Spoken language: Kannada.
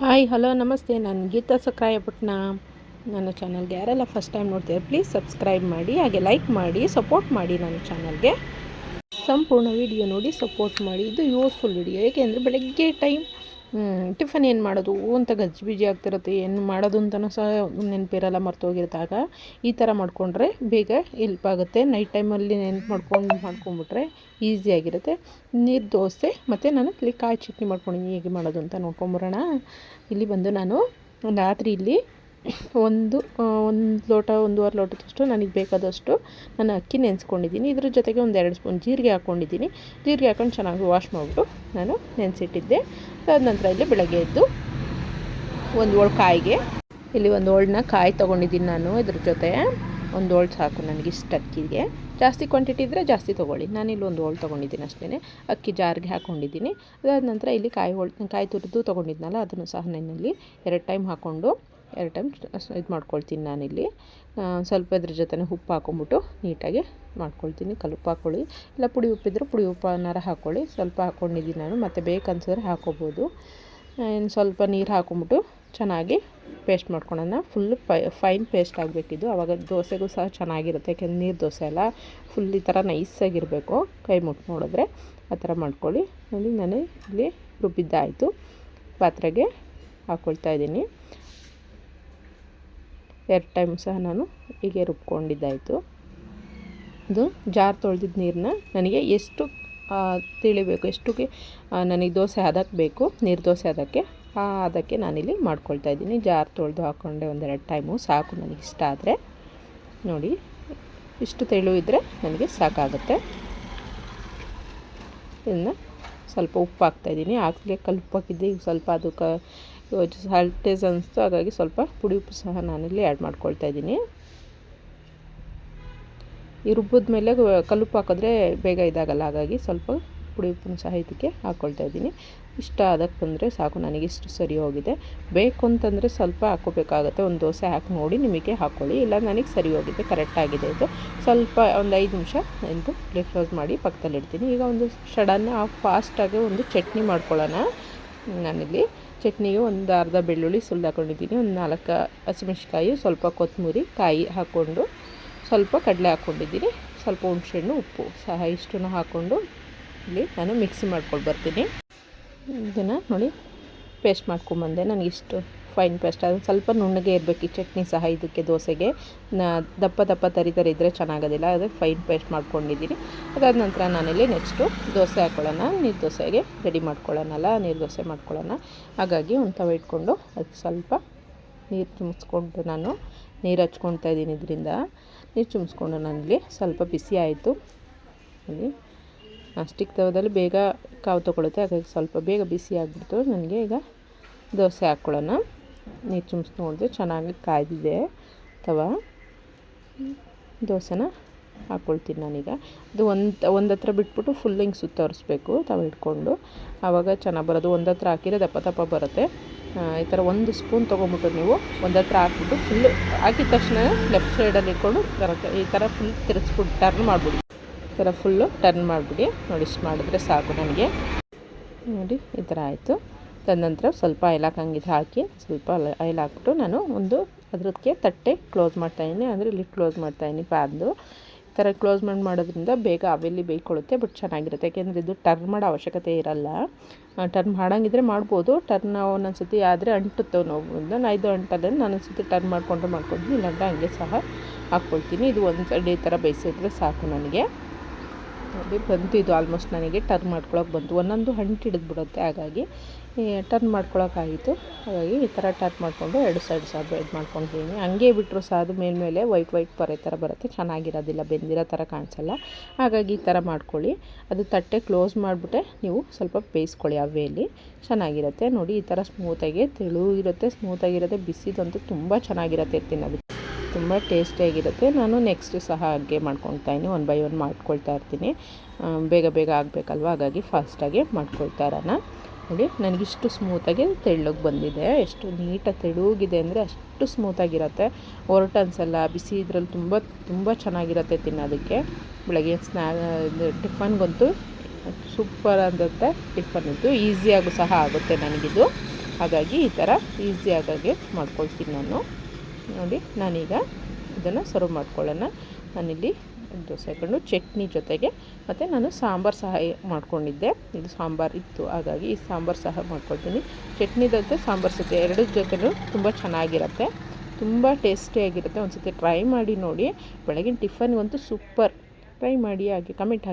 ಹಾಯ್, ಹಲೋ, ನಮಸ್ತೆ. ನಾನು ಗೀತಾ ಸಕ್ರಾಯಪಟ್ನ ನನ್ನ ಚಾನಲ್ಗೆ ಯಾರೆಲ್ಲ ಫಸ್ಟ್ ಟೈಮ್ ನೋಡ್ತೀರಾ ಪ್ಲೀಸ್ ಸಬ್ಸ್ಕ್ರೈಬ್ ಮಾಡಿ, ಹಾಗೆ ಲೈಕ್ ಮಾಡಿ ಸಪೋರ್ಟ್ ಮಾಡಿ ನನ್ನ ಚಾನಲ್ಗೆ. ಸಂಪೂರ್ಣ ವಿಡಿಯೋ ನೋಡಿ ಸಪೋರ್ಟ್ ಮಾಡಿ. ಇದು ಯೂಸ್ಫುಲ್ ವಿಡಿಯೋ ಏಕೆಂದರೆ ಬೆಳಗ್ಗೆ ಟೈಮ್ ಟಿಫನ್ ಏನು ಮಾಡೋದು? ಅಂತ ಗಜ್ಬಿಜಿ ಆಗ್ತಿರುತ್ತೆ, ಏನು ಮಾಡೋದು ಅಂತಲೂ ಸಹ ನೆನಪಿರಲ್ಲ ಮರ್ತೋಗಿರ್ತಾಗ ಈ ಥರ ಮಾಡಿಕೊಂಡ್ರೆ ಬೇಗ ಹೆಲ್ಪ್ ಆಗುತ್ತೆ. ನೈಟ್ ಟೈಮಲ್ಲಿ ನೆನ್ಪು ಮಾಡ್ಕೊಂಡು ಮಾಡ್ಕೊಂಬಿಟ್ರೆ ಈಸಿಯಾಗಿರುತ್ತೆ ನೀರು, ದೋಸೆ ಮತ್ತು ನಾನು ಇಲ್ಲಿ ಕಾಯಿ ಚಟ್ನಿ ಮಾಡ್ಕೊಂಡಿದ್ದೀನಿ ಹೇಗೆ ಮಾಡೋದು ಅಂತ ನೋಡ್ಕೊಂಬರೋಣ ಇಲ್ಲಿ ಬಂದು ನಾನು ರಾತ್ರಿ ಇಲ್ಲಿ ಒಂದು ಒಂದು ಲೋಟ, ಒಂದೂವರೆ ಲೋಟದಷ್ಟು ನನಗೆ ಬೇಕಾದಷ್ಟು ನಾನು ಅಕ್ಕಿ ನೆನೆಸ್ಕೊಂಡಿದ್ದೀನಿ. ಇದ್ರ ಜೊತೆಗೆ ಒಂದು ಎರಡು ಸ್ಪೂನ್ ಜೀರಿಗೆ ಹಾಕ್ಕೊಂಡಿದ್ದೀನಿ ಜೀರಿಗೆ ಹಾಕೊಂಡು ಚೆನ್ನಾಗಿ ವಾಶ್ ಮಾಡಿಬಿಟ್ಟು ನಾನು ನೆನೆಸಿಟ್ಟಿದ್ದೆ. ಅದಾದ ನಂತರ ಇಲ್ಲಿ ಬೆಳಗ್ಗೆ ಎದ್ದು ಒಂದು ಓಳು ಕಾಯಿಗೆ, ಇಲ್ಲಿ ಒಂದು ಓಳನ್ನ ಕಾಯಿ ತೊಗೊಂಡಿದ್ದೀನಿ ನಾನು ಇದ್ರ ಜೊತೆ. ಒಂದು ಓಳು ಸಾಕು ನನಗೆ ಇಷ್ಟು ಅಕ್ಕಿಗೆ. ಜಾಸ್ತಿ ಕ್ವಾಂಟಿಟಿ ಇದ್ದರೆ ಜಾಸ್ತಿ ತೊಗೊಳ್ಳಿ. ನಾನಿಲ್ಲಿ ಒಂದು ಓಳು ತೊಗೊಂಡಿದ್ದೀನಿ ಅಷ್ಟೇ ಅಕ್ಕಿ ಜಾರಿಗೆ ಹಾಕ್ಕೊಂಡಿದ್ದೀನಿ ಅದಾದ ನಂತರ ಇಲ್ಲಿ ಕಾಯಿ ಹೋಳ್, ಕಾಯಿ ತುರಿದು ತೊಗೊಂಡಿದ್ನಲ್ಲ, ಅದನ್ನು ಸಹ ನಾನಿಲ್ಲಿ ಎರಡು ಟೈಮ್ ಹಾಕ್ಕೊಂಡು ಎರಡು ಟೈಮ್ ಇದು ಮಾಡ್ಕೊಳ್ತೀನಿ ನಾನಿಲ್ಲಿ. ಸ್ವಲ್ಪ ಇದ್ರ ಜೊತೆ ಉಪ್ಪು ಹಾಕೊಂಬಿಟ್ಟು ನೀಟಾಗಿ ಮಾಡ್ಕೊಳ್ತೀನಿ. ಕಲುಪ್ಪು ಹಾಕ್ಕೊಳ್ಳಿ ಇಲ್ಲ, ಪುಡಿ ಉಪ್ಪಿದ್ರೆ ಪುಡಿ ಉಪ್ಪನ್ನಾರ ಹಾಕ್ಕೊಳ್ಳಿ ಸ್ವಲ್ಪ ಹಾಕ್ಕೊಂಡಿದ್ದೀನಿ ನಾನು. ಮತ್ತು ಬೇಕನ್ಸಿದ್ರೆ ಹಾಕೋಬೋದು. ಇನ್ನು ಸ್ವಲ್ಪ ನೀರು ಹಾಕೊಂಬಿಟ್ಟು ಚೆನ್ನಾಗಿ ಪೇಸ್ಟ್ ಮಾಡ್ಕೊಳ್ಳೋಣ. ಫುಲ್ ಫೈನ್ ಪೇಸ್ಟ್ ಆಗಬೇಕಿದ್ದು ಆವಾಗ ದೋಸೆಗೂ ಸಹ ಚೆನ್ನಾಗಿರುತ್ತೆ. ಯಾಕೆಂದ್ರೆ ನೀರು ದೋಸೆ ಎಲ್ಲ ಫುಲ್ ಈ ಥರ ನೈಸಾಗಿರಬೇಕು. ಕೈ ಮುಟ್ಟು ನೋಡಿದ್ರೆ ಆ ಥರ ಮಾಡ್ಕೊಳ್ಳಿ. ನೋಡಿ, ನಾನು ಇಲ್ಲಿ ರುಬ್ಬಿದ್ದಾಯಿತು. ಪಾತ್ರೆಗೆ ಹಾಕ್ಕೊಳ್ತಾ ಇದ್ದೀನಿ. ಎರಡು ಟೈಮ್ ಸಹ ನಾನು ಹೀಗೆ ರುಬ್ಕೊಂಡಿದ್ದಾಯಿತು. ಅದು ಜಾರ್ ತೊಳೆದಿದ್ದ ನೀರನ್ನ ನನಗೆ ಎಷ್ಟು ತಿಳಿಬೇಕು ಎಷ್ಟುಗೆ ನನಗೆ ದೋಸೆ ಅದಕ್ಕೆ ಬೇಕು ನೀರು ದೋಸೆ ಅದಕ್ಕೆ ಅದಕ್ಕೆ ನಾನಿಲ್ಲಿ ಮಾಡ್ಕೊಳ್ತಾ ಇದ್ದೀನಿ. ಜಾರ್ ತೊಳೆದು ಹಾಕ್ಕೊಂಡೆ ಒಂದೆರಡು ಟೈಮು, ಸಾಕು ನನಗೆ ಇಷ್ಟ ಆದರೆ. ನೋಡಿ, ಇಷ್ಟು ತೆಳು ಇದ್ದರೆ ನನಗೆ ಸಾಕಾಗುತ್ತೆ. ಇದನ್ನು ಸ್ವಲ್ಪ ಉಪ್ಪು ಹಾಕ್ತಾಯಿದ್ದೀನಿ ಆಗಲೇ ಕಲ್ಪಾಕಿದ್ದೆ ಈಗ ಸ್ವಲ್ಪ ಅದಕ್ಕೆ ಸಾಲ್ಟೇಜ್ ಅನಿಸ್ತು ಹಾಗಾಗಿ ಸ್ವಲ್ಪ ಪುಡಿ ಉಪ್ಪು ಸಹ ನಾನಿಲ್ಲಿ ಆ್ಯಡ್ ಮಾಡ್ಕೊಳ್ತಾ ಇದ್ದೀನಿ. ಈ ರುಬ್ಬಿದ ಮೇಲೆ ಕಲ್ಲುಪ್ಪು ಹಾಕಿದ್ರೆ ಬೇಗ ಇದಾಗಲ್ಲ, ಹಾಗಾಗಿ ಸ್ವಲ್ಪ ಪುಡಿ ಉಪ್ಪನ್ನು ಸಹ ಇದಕ್ಕೆ ಹಾಕ್ಕೊಳ್ತಾ ಇದ್ದೀನಿ. ಇಷ್ಟ ಅದಕ್ಕೆ ಬಂದರೆ ಸಾಕು, ನನಗೆ ಇಷ್ಟು ಸರಿ ಹೋಗಿದೆ. ಬೇಕು ಅಂತಂದರೆ ಸ್ವಲ್ಪ ಹಾಕ್ಕೋಬೇಕಾಗತ್ತೆ, ಒಂದು ದೋಸೆ ಹಾಕಿ ನೋಡಿ ನಿಮಗೆ ಹಾಕ್ಕೊಳ್ಳಿ ಇಲ್ಲ ನನಗೆ ಸರಿ ಹೋಗಿದೆ ಕರೆಕ್ಟಾಗಿದೆ ಇದು. ಸ್ವಲ್ಪ ಒಂದು ಐದು ನಿಮಿಷ ಎಂದು ಪ್ಲೇಟ್ ಕ್ಲೋಸ್ ಮಾಡಿ ಪಕ್ಕದಲ್ಲಿಡ್ತೀನಿ. ಈಗ ಒಂದು ಸಡನ್ನ ಫಾಸ್ಟಾಗಿ ಒಂದು ಚಟ್ನಿ ಮಾಡ್ಕೊಳ್ಳೋಣ, ನಾನಿಲ್ಲಿ. ಚಟ್ನಿಗೆ ಒಂದು ಅರ್ಧ ಬೆಳ್ಳುಳ್ಳಿ ಸುಲ್ದು ಹಾಕೊಂಡಿದ್ದೀನಿ, ಒಂದು ನಾಲ್ಕು ಹಸಿಮೆಣ್ಸಿಕಾಯಿ ಸ್ವಲ್ಪ ಕೊತ್ತಂಬರಿ ಕಾಯಿ ಹಾಕ್ಕೊಂಡು ಸ್ವಲ್ಪ ಕಡಲೆ ಹಾಕ್ಕೊಂಡಿದ್ದೀನಿ, ಸ್ವಲ್ಪ ಹುಣಸೆಹಣ್ಣು, ಉಪ್ಪು ಸಹ ಇಷ್ಟನ್ನು ಹಾಕ್ಕೊಂಡು ಇಲ್ಲಿ ನಾನು ಮಿಕ್ಸಿ ಮಾಡ್ಕೊಂಡು ಬರ್ತೀನಿ. ಇದನ್ನು ನೋಡಿ ಪೇಸ್ಟ್ ಮಾಡ್ಕೊಂಬಂದೆ ನನಗಿಷ್ಟು ಫೈನ್ ಪೇಸ್ಟ್, ಅದು ಸ್ವಲ್ಪ ನುಣ್ಣಗೆ ಇರಬೇಕು. ಈ ಚಟ್ನಿ ಸಹ ಇದಕ್ಕೆ ದೋಸೆಗೆ. ದಪ್ಪ ದಪ್ಪ ತರಿ ತರಿ ಇದ್ದರೆ ಚೆನ್ನಾಗೋದಿಲ್ಲ. ಅದು ಫೈನ್ ಪೇಸ್ಟ್ ಮಾಡ್ಕೊಂಡಿದ್ದೀನಿ. ಅದಾದ ನಂತರ ನಾನಿಲ್ಲಿ ನೆಕ್ಸ್ಟು ದೋಸೆ ಹಾಕ್ಕೊಳ್ಳೋಣ ನೀರು ದೋಸೆಗೆ ರೆಡಿ ಮಾಡ್ಕೊಳ್ಳೋಣಲ್ಲ, ನೀರು ದೋಸೆ ಮಾಡ್ಕೊಳ್ಳೋಣ. ಹಾಗಾಗಿ ಒಂದು ತವ ಇಟ್ಕೊಂಡು ಅದಕ್ಕೆ ಸ್ವಲ್ಪ ನೀರು ಚುಮ್ಸ್ಕೊಂಡು ನಾನು ನೀರು ಹಚ್ಕೊಳ್ತಾ ಇದ್ದೀನಿ ಇದರಿಂದ. ನೀರು ಚುಮ್ಸ್ಕೊಂಡು ನಾನಿಲ್ಲಿ ಸ್ವಲ್ಪ ಬಿಸಿ ಆಯಿತು. ಅಲ್ಲಿ ಸ್ಟಿಕ್ ತವದಲ್ಲಿ ಬೇಗ ಕಾವು ತೊಗೊಳುತ್ತೆ. ಹಾಗಾಗಿ ಸ್ವಲ್ಪ ಬೇಗ ಬಿಸಿ ಆಗಿಬಿಡ್ತು. ನನಗೆ ಈಗ ದೋಸೆ ಹಾಕ್ಕೊಳ್ಳೋಣ ನೀರು ಚುಮ್ಸ್ ನೋಡಿದೆ ಚೆನ್ನಾಗಿ ಕಾಯ್ದಿದೆ. ಅಥವಾ ದೋಸೆನ ಹಾಕ್ಕೊಳ್ತೀನಿ ನಾನೀಗ. ಅದು ಒಂದು ಒಂದು ಹತ್ರ ಬಿಟ್ಬಿಟ್ಟು ಫುಲ್ ಹಿಂಗೆ ಸುತ್ತರಿಸ್ಬೇಕು ತವ ಇಟ್ಕೊಂಡು ಆವಾಗ ಚೆನ್ನಾಗಿ ಬರೋದು. ಒಂದು ಹತ್ರ ಹಾಕಿದ್ರೆ ದಪ್ಪ ದಪ್ಪ ಬರುತ್ತೆ. ಈ ಥರ ಒಂದು ಸ್ಪೂನ್ ತೊಗೊಂಬಿಟ್ಟು ನೀವು ಒಂದು ಹತ್ರ ಹಾಕ್ಬಿಟ್ಟು ಫುಲ್ಲು ಹಾಕಿದ ತಕ್ಷಣ ಲೆಫ್ಟ್ ಸೈಡಲ್ಲಿ ಇಟ್ಕೊಂಡು ಈ ಥರ ಫುಲ್ ತಿರ್ಸ್ಬಿಟ್ಟು ಟರ್ನ್ ಮಾಡಿಬಿಡಿ. ಈ ಥರ ಫುಲ್ಲು ಟರ್ನ್ ಮಾಡಿಬಿಡಿ. ನೋಡಿ ಇಷ್ಟು ಮಾಡಿದ್ರೆ ಸಾಕು ನನಗೆ. ನೋಡಿ, ಈ ಥರ ಆಯಿತು. ತದನಂತರ ಸ್ವಲ್ಪ ಹಾಕಂಗಿದ್ರೆ ಹಾಕಿ ಸ್ವಲ್ಪ ಆಯಿಲ್ ಹಾಕ್ಬಿಟ್ಟು ನಾನು ಒಂದು ಅದಕ್ಕೆ ತಟ್ಟೆ ಕ್ಲೋಸ್ ಮಾಡ್ತಾಯಿದ್ದೀನಿ ಅಂದರೆ ಇಲ್ಲಿ ಕ್ಲೋಸ್ ಮಾಡ್ತಾಯಿದ್ದೀನಿ ಪ್ಯಾನ್ದು. ಈ ಥರ ಕ್ಲೋಸ್ ಮಾಡಿ ಮಾಡೋದ್ರಿಂದ ಬೇಗ ಅವೆಲ್ಲಿ ಬೇಯ್ಕೊಳ್ಳುತ್ತೆ ಬಟ್ ಚೆನ್ನಾಗಿರುತ್ತೆ. ಯಾಕೆಂದರೆ ಇದು ಟರ್ನ್ ಮಾಡೋ ಅವಶ್ಯಕತೆ ಇರಲ್ಲ. ಟರ್ನ್ ಮಾಡೋಂಗಿದ್ರೆ ಮಾಡ್ಬೋದು. ಟರ್ನ್ ಒಂದೊಂದು ಸತಿ ಆದರೆ ಅಂಟುತ್ತೆ ನೋವು. ನಾನು ಐದು ಅಂಟಲ್ಲ ನಾನು ಟರ್ನ್ ಮಾಡಿಕೊಂಡ್ರೆ ಮಾಡ್ಕೊಂಡು ಇಲ್ಲಾಂದ್ರೆ ಹಂಗೆ ಸಹ ಹಾಕ್ಕೊಳ್ತೀನಿ. ಇದು ಒಂದು ಸೈಡ್ ಈ ಥರ ಬೇಯಿಸಿದ್ರೆ ಸಾಕು ನನಗೆ. ನೋಡಿ ಬಂತು. ಇದು ಆಲ್ಮೋಸ್ಟ್ ನನಗೆ ಟರ್ನ್ ಮಾಡ್ಕೊಳ್ಳೋಕೆ ಬಂತು. ಒಂದೊಂದು ಹಂಟು ಹಿಡಿದ್ಬಿಡುತ್ತೆ ಹಾಗಾಗಿ ಟರ್ನ್ ಮಾಡ್ಕೊಳ್ಳೋಕ್ಕಾಯಿತು ಹಾಗಾಗಿ ಈ ಥರ ಟರ್ನ್ ಮಾಡಿಕೊಂಡು ಎರಡು ಸೈಡ್ ಸಹ ಬ್ರೆಡ್ ಮಾಡ್ಕೊಂಡಿದ್ದೀನಿ. ಹಂಗೆ ಬಿಟ್ಟರು ಸಹ ಅದು ಮೇಲ್ಮೇಲೆ ವೈಟ್ ವೈಟ್ ಪೊರೆ ಥರ ಬರುತ್ತೆ. ಚೆನ್ನಾಗಿರೋದಿಲ್ಲ. ಬೆಂದಿರೋ ಥರ ಕಾಣಿಸಲ್ಲ. ಹಾಗಾಗಿ ಈ ಥರ ಮಾಡ್ಕೊಳ್ಳಿ. ಅದು ತಟ್ಟೆ ಕ್ಲೋಸ್ ಮಾಡಿಬಿಟ್ಟೆ. ನೀವು ಸ್ವಲ್ಪ ಬೇಯಿಸ್ಕೊಳ್ಳಿ ಅವೆಯಲ್ಲಿ ಚೆನ್ನಾಗಿರುತ್ತೆ. ನೋಡಿ, ಈ ಥರ ಸ್ಮೂತಾಗಿ ತೆಳು ಇರುತ್ತೆ. ಸ್ಮೂತಾಗಿರುತ್ತೆ ಬಿಸಿದಂತೂ ತುಂಬ ಚೆನ್ನಾಗಿರುತ್ತೆ ತಿನ್ನೋದು ತುಂಬ ಟೇಸ್ಟಿಯಾಗಿರುತ್ತೆ. ನಾನು ನೆಕ್ಸ್ಟ್ ಸಹ ಹಾಗೆ ಮಾಡ್ಕೊಳ್ತಾ ಇದ್ದೀನಿ ಒನ್ ಬೈ ಒನ್ ಮಾಡ್ಕೊಳ್ತಾ ಇರ್ತೀನಿ. ಬೇಗ ಬೇಗ ಆಗಬೇಕಲ್ವ? ಹಾಗಾಗಿ ಫಾಸ್ಟಾಗಿ ಮಾಡ್ಕೊಳ್ತಾ ಇರೋಣ. ನೋಡಿ ನನಗಿಷ್ಟು ಸ್ಮೂತಾಗಿ ತೆಳ್ಳಗೆ ಬಂದಿದೆ. ಎಷ್ಟು ನೀಟಾಗಿ ತೆಳುಗಿದೆ ಅಂದರೆ ಅಷ್ಟು ಸ್ಮೂತಾಗಿರುತ್ತೆ. ಹೊರಟು ಅನ್ಸಲ್ಲ, ಬಿಸಿ ಇದ್ರಲ್ಲಿ ತುಂಬ ತುಂಬ ಚೆನ್ನಾಗಿರುತ್ತೆ ತಿನ್ನೋದಕ್ಕೆ. ಬೆಳಗ್ಗೆ ಸ್ನ್ಯಾ ಟಿಫನ್ಗಂತೂ ಸೂಪರ್ ಅಂದತ್ತೆ ಟಿಫನ್ ಇದ್ದು ಈಸಿಯಾಗೂ ಸಹ ಆಗುತ್ತೆ ನನಗಿದು. ಹಾಗಾಗಿ ಈ ಥರ ಈಸಿ ಆಗಾಗೆ ಮಾಡ್ಕೊಳ್ತೀನಿ ನಾನು. ನೋಡಿ, ನಾನೀಗ ಇದನ್ನು ಸರ್ವ್ ಮಾಡ್ಕೊಳ್ಳೋಣ. ನಾನಿಲ್ಲಿ ದೋಸೆ ಹಾಕೊಂಡು ಚಟ್ನಿ ಜೊತೆಗೆ ಮತ್ತು ನಾನು ಸಾಂಬಾರು ಸಹ ಮಾಡ್ಕೊಂಡಿದ್ದೆ. ಇದು ಸಾಂಬಾರು ಇತ್ತು, ಹಾಗಾಗಿ ಈ ಸಾಂಬಾರು ಸಹ ಮಾಡ್ಕೊಳ್ತೀನಿ. ಚಟ್ನಿ ಜೊತೆ ಸಾಂಬಾರು ಜೊತೆ ಎರಡು ಜೊತೆಲೂ ತುಂಬ ಚೆನ್ನಾಗಿರುತ್ತೆ. ತುಂಬ ಟೇಸ್ಟಿಯಾಗಿರುತ್ತೆ ಒಂದು ಸತಿ ಟ್ರೈ ಮಾಡಿ ನೋಡಿ. ಬೆಳಗಿನ ಟಿಫನ್ಗಂತೂ ಸೂಪರ್. ಟ್ರೈ ಮಾಡಿ ಹಾಗೆ, ಕಮೆಂಟ್ ಹಾಕಿ.